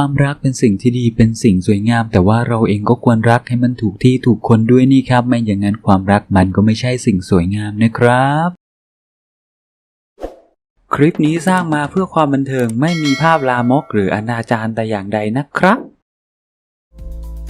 ความรักเป็นสิ่งที่ดีเป็นสิ่งสวยงาม แต่ว่าเราเองก็ควรรักให้มันถูกที่ถูกคนด้วยนี่ครับ ไม่อย่างนั้นความรักมันก็ไม่ใช่สิ่งสวยงามนะครับ คลิปนี้สร้างมาเพื่อความบันเทิงไม่มีภาพลามกหรืออนาจารแต่อย่างใดนะครับ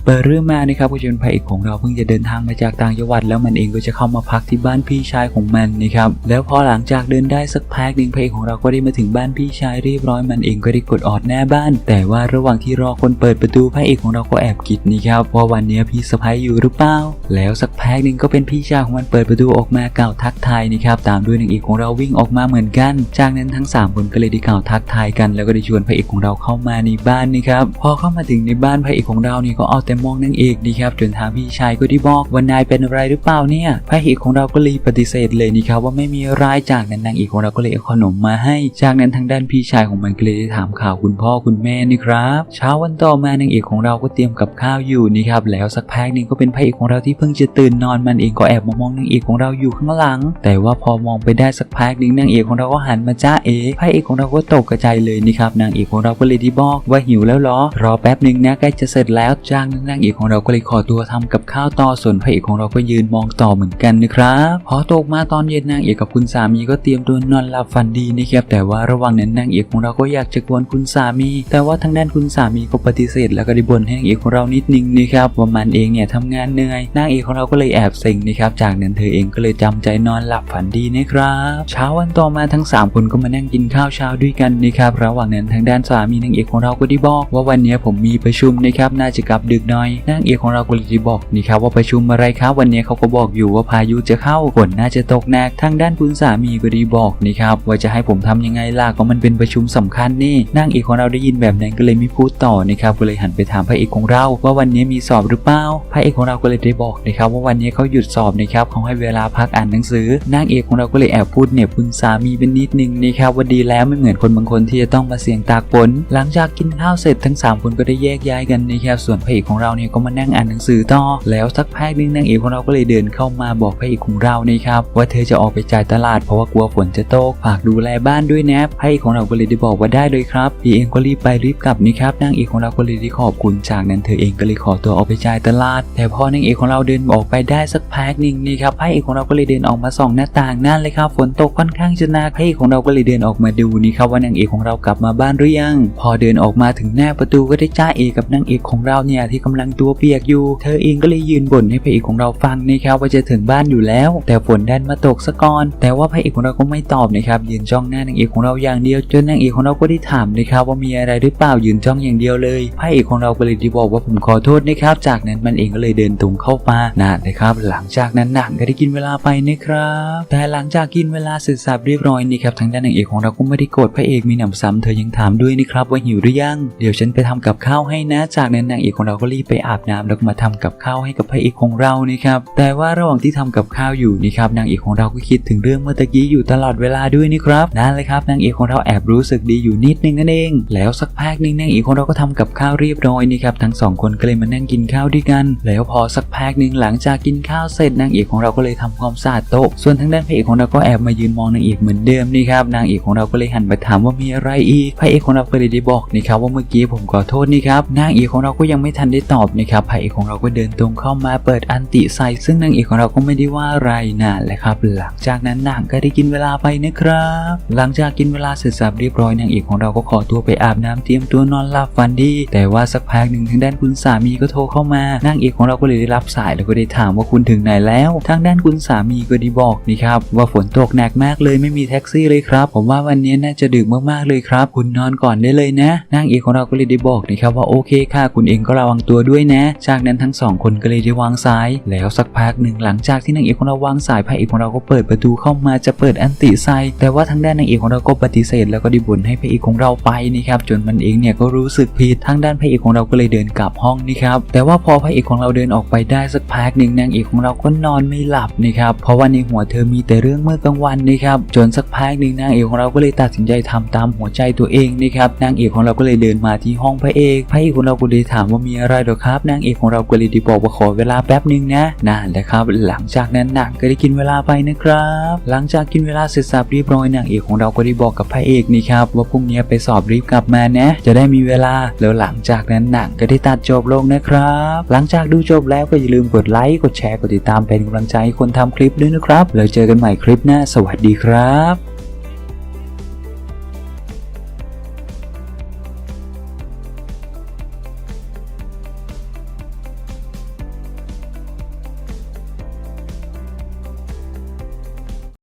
เปิดเรื่องมานะครับผู้ชมพระเอกของเราเพิ่งจะเดินทางมาจากต่างจังหวัด แล้วมันเองก็จะเข้ามาพักที่บ้านพี่ชายของมันนะครับแล้วพอหลังจากเดินได้สักพักหนึ่งพระเอกของเราก็ได้มาถึงบ้านพี่ชายเรียบร้อยมันเองก็ได้กดออดหน้าบ้าน แต่ว่าระหว่างที่รอคนเปิดประตูพระเอกของเราก็แอบคิดนะครับว่าวันนี้พี่สะพ้ายอยู่หรือเปล่าแล้วสักพักหนึ่งก็เป็นพี่ชายของมันเปิดประตูออกมากล่าวทักทายนะครับตามด้วยนางเอกของเราวิ่งออกมาเหมือนกัน จากนั้นทั้งสามคนก็เลยได้กล่าวทักทายกัน แล้วก็ได้ชวนพระเอกของเราเข้ามาในบ้านนะครับพอเข้ามาถึงในบ้านพระเอกของเราเนี่ยก็เอาแต่มองนางเอกนี่ครับจนทางพี่ชายก็ได้บอกว่านายเป็นอะไรหรือเปล่าเนี่ยพระเอกของเราก็เลยปฏิเสธเลยนี่ครับว่าไม่มีอะไรจากนั้นนางเอกของเราก็เลยเอาขนมมาให้ จากนั้นทางด้านพี่ชายของมันก็เลยได้ถามข่าวคุณพ่อคุณแม่นี่ครับเช้าวันต่อมานางเอกของเราก็เตรียมกับข้าวอยู่นี่ครับแล้วสักพักหนึ่งก็เป็นพระเอกของเราที่เพิ่งจะตื่นนอนมันเองก็แอบมามองนางเอกของเราอยู่ข้างหลัง แต่ว่าพอมองไปได้สักพักหนึ่งนางเอกของเราก็หันมาจ้าเอ๋พระเอกของเราก็ตกกระจายเลยนี่ครับนางเอกของเราก็เลยที่บอกว่าหิวแล้วหรอรอแป๊บหนึ่งนะใกล้จะเสร็จแล้วจากนางเอกของเราก็เลยขอตัวทำกับข้าวต่อส่วนพระเอกของเราก็ยืนมองต่อเหมือนกันนะครับพอตกมาตอนเย็นนางเอกกับคุณสามีก็เตรียมตัวนอนหลับฝันดีนะครับแต่ว่าระหว่างนั้นนางเอกของเราก็อยากจะกวนคุณสามี แต่ว่าทางด้านคุณสามีก็ปฏิเสธ แล้วก็ได้บ่นให้นางเอกของเรานิดนึงนะครับว่ามันเองเนี่ยทำงานเหนื่อยนางเอกของเราก็เลยแอบเซ็งนะครับจากนั้นเธอเองก็เลยจำใจนอนหลับฝันดีนะครับเช้าวันต่อมาทั้งสามคนก็มานั่งกินข้าวเช้าด้วยกันนะครับระหว่างนั้นทางด้านสามีนางเอกของเราก็ได้บอกว่าวันนี้ผมมีประชุมนะครับน่าจะกลับดึกหน่อยนางเอกของเราก็เลยบอกนี่ครับว่าประชุมอะไรครับวันนี้เขาก็บอกอยู่ว่าพายุจะเข้าฝนน่าจะตกหนักทางด้านคุณสามีก็ด้บอกนี่ครับว่าจะให้ผมทำยังไงล่ะก็มันเป็นประชุมสำคัญนี่นางเอกของเราได้ยินแบบนั้นก็เลยไม่พูดต่อนะครับก็เลยหันไปถามพระเอกของเรา ว่าวันนี้มีสอบหรือเปล่าพระเอกของเราก็เลยได้บอกนะครับว่าวันนี้เขาหยุดสอบนะครับเขาให้เวลาพักอ่านหนังสือนางเอกของเราก็เลยแอบพูดเหน็บคุณสามีเป็นนิดนึงนะครับว่าดีแล้วไม่เหมือนคนบางคนที่จะต้องมาเสี่ยงตากฝนหลังจากกินข้าวเสร็จทั้งสามคนก็ได้แยกย้ายกันนะครับส่วนพระเอกของเราเราเนี่ยก็มานั่งอ่านหนังสือต่อ แล้วสักพักนึงนางเอกของเราก็เลยเดินเข้ามาบอกพระเอกของเรานี่ครับว่าเธอจะออกไปจ่ายตลาดเพราะว่ากลัวฝนจะตกฝากดูแลบ้านด้วยนะพระเอกของเราก็เลยได้บอกว่าได้เลยครับพี่เองก็รีบไปรีบกลับนี่ครับนางเอกของเราก็เลยได้ขอบคุณจากนั้นเธอเองก็เลยขอตัวออกไปจ่ายตลาด แต่พอนางเอกของเราเดินออกไปได้สักพักหนึ่งนี่ครับพระเอกของเราก็เลยเดินออกมาส่องหน้าต่างนั่นเลยครับฝนตกค่อนข้างจะหนักพระเอกของเราก็เลยเดินออกมาดูนี่ครับว่านางเอกของเรากลับมาบ้านหรือยัง พอเดินออกมาถึงหน้าประตูก็ได้จ้าเอกกับนางเอกของเราเนี่ยที่กำลังตัวเปียกอยู่ เธอเองก็เลยยืนบ่นให้พระเอกของเราฟังนะครับว่าจะถึงบ้านอยู่แล้ว แต่ฝนดันมาตกซะก่อน แต่ว่าพระเอกของเราก็ไม่ตอบนะครับยืนจ้องหน้านางเอกของเราอย่างเดียว จนนางเอกของเราก็ได้ถามนะครับว่ามีอะไรหรือเปล่ายืนจ้องอย่างเดียวเลย พระเอกของเราก็เลยได้บอกว่าผมขอโทษนะครับ จากนั้นมันเองก็เลยเดินตรงเข้ามานะนะครับ หลังจากนั้นหนังก็ได้กินเวลาไปนะครับ แต่หลังจากกินเวลาเสร็จสับเรียบร้อยนี่ครับทางด้านนางเอกของเราก็ไม่ได้โกรธพระเอกมีหนำซ้ำเธอยังถามด้วยนะครับว่าหิวหรือยัง เดี๋ยวฉันไปทำกับข้าวให้นะ จากนั้นนางเอกของเราก็รีบไปอาบน้ำแล้วก็มาทำกับข้าวให้กับพระเอกของเรานี่ครับแต่ว่าระหว่างที่ทำกับข้าวอยู่นี่ครับนางเอกของเราก็คิดถึงเรื่องเมื่อตะกี้อยู่ตลอดเวลาด้วยนี่ครับนั่นเลยครับนางเอกของเราแอบรู้สึกดีอยู่นิดนึงนั่นเอง แล้วสักพักหนึงนางเอกของเราก็ทำกับข้าวเรียบร้อยนี่ครับทั้งสองคนก็เลยมานั่งกินข้าวด้วยกัน แล้วพอสักพักหนึ่งหลังจากกินข้าวเสร็จนางเอกของเราก็เลยทำความสะอาดโต๊ะส่วนทางด้านพระเอกของเราก็แอบมายืนมองนางเอกเหมือนเดิมนี่ครับนางเอกของเราก็เลยหันไปถามว่ามีอะไรอีกพระเอกของเราก็เลยได้บอกนี่ครับว่าเมื่อกี้ผมขอโทษนี่ครับนางเอกของเราก็ยังไม่ทันได้ตอบนะครับพระเอกของเราก็เดินตรงเข้ามาเปิดอันติใส่ซึ่งนางเอกของเราก็ไม่ได้ว่าอะไรนะแหละครับ หลังจากนั้นนางก็ได้กินเวลาไปนะครับ หลังจากกินเวลาเสร็จสับเรียบร้อยนางเอกของเราก็ขอตัวไปอาบน้ำเตรียมตัวนอนหลับฝันดี แต่ว่าสักพักหนึ่งทางด้านคุณสามีก็โทรเข้ามานางเอกของเราก็เลยได้รับสายแล้วก็ได้ถามว่าคุณถึงไหนแล้ว ทางด้านคุณสามีก็ได้บอกนี่ครับว่าฝนตกหนักมากเลยไม่มีแท็กซี่เลยครับ ผมว่าวันนี้น่าจะดึกมากๆเลยครับ คุณนอนก่อนได้เลยนะนางเอกของเราก็เลยได้บอกนี่ครับว่าโอเคค่ะ คุณเองก็ระวังตัวด้วยนะ จากนั้นทั้งสองคนก็เลยได้วางสาย แล้วสักพักหนึ่งหลังจากที่นางเอกของเราวางสายพระเอกของเราก็เปิดประตูเข้ามาจะเปิดอันติไซแต่ว่าทางด้านนางเอกของเราก็ปฏิเสธ แล้วก็ด้บ่นให้พระเอกของเราไปนี่ครับจนมันเองเนี่ยก็รู้สึกผิดทางด้านพระเอกของเราก็เลยเดินกลับห้องนี่ครับแต่ว่าพอพระเอกของเราเดินออกไปได้สักพักหนึ่งนางเอกของเราก็นอนไม่หลับนี่ครับเพราะว่าในหัวเธอมีแต่เรื่องเมื่อกลางวันนี่ครับจนสักพักหนึ่งนางเอกของเราก็เลยตัดสินใจทำตามหัวใจตัวเองนี่ครับนางเอกของเราก็เลยเดินมาที่ห้องพระเอกพระเอกของเราก็เลยถามว่ามีอะไรหรอกครับนางเอกของเราก็เลยด้บอกว่าขอเวลาแป๊บหนึ่งนะนั่นแหละครับ หลังจากนั้นนางก็ได้กินเวลาไปนะครับ หลังจากกินเวลาเสร็จสับเรียบร้อยนางเอกของเราก็ได้บอกกับพระเอกนี่ครับว่าพรุ่งนี้ไปสอบรีบกลับมานะ จะได้มีเวลาแล้วหลังจากนั้นนังก็ได้ตัดจบลงนะครับ หลังจากดูจบแล้วก็อย่าลืมกดไลค์กดแชร์กดติดตามเป็นกำลังใจให้คนทำคลิปด้วยนะครับแล้วเจอกันใหม่คลิปหน้าสวัสดีครับ